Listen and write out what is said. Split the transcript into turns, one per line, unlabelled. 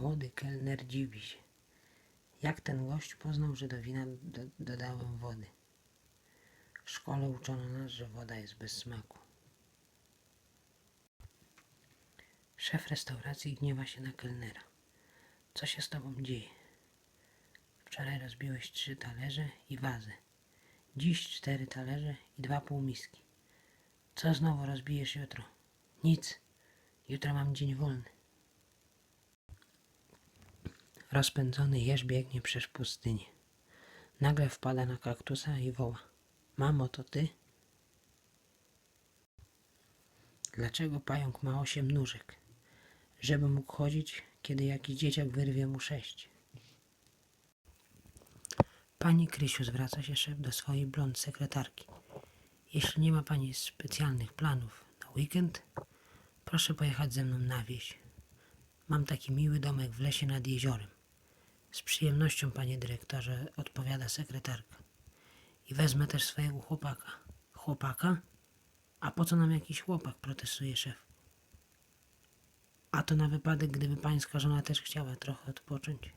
Młody kelner dziwi się. Jak ten gość poznał, że do wina do, dodałem wody? W szkole uczono nas, że woda jest bez smaku. Szef restauracji gniewa się na kelnera. Co się z tobą dzieje? Wczoraj rozbiłeś trzy talerze i wazę. Dziś cztery talerze i dwa półmiski. Co znowu rozbijesz jutro? Nic. Jutro mam dzień wolny. Rozpędzony jeż biegnie przez pustynię. Nagle wpada na kaktusa i woła. Mamo, to ty? Dlaczego pająk ma osiem nóżek? Żeby mógł chodzić, kiedy jakiś dzieciak wyrwie mu sześć. Pani Krysiu, zwraca się szef do swojej blond sekretarki. Jeśli nie ma pani specjalnych planów na weekend, proszę pojechać ze mną na wieś. Mam taki miły domek w lesie nad jeziorem. Z przyjemnością, panie dyrektorze, odpowiada sekretarka. I wezmę też swojego chłopaka. Chłopaka? A po co nam jakiś chłopak? protestuje szef. A to na wypadek, gdyby pańska żona też chciała trochę odpocząć.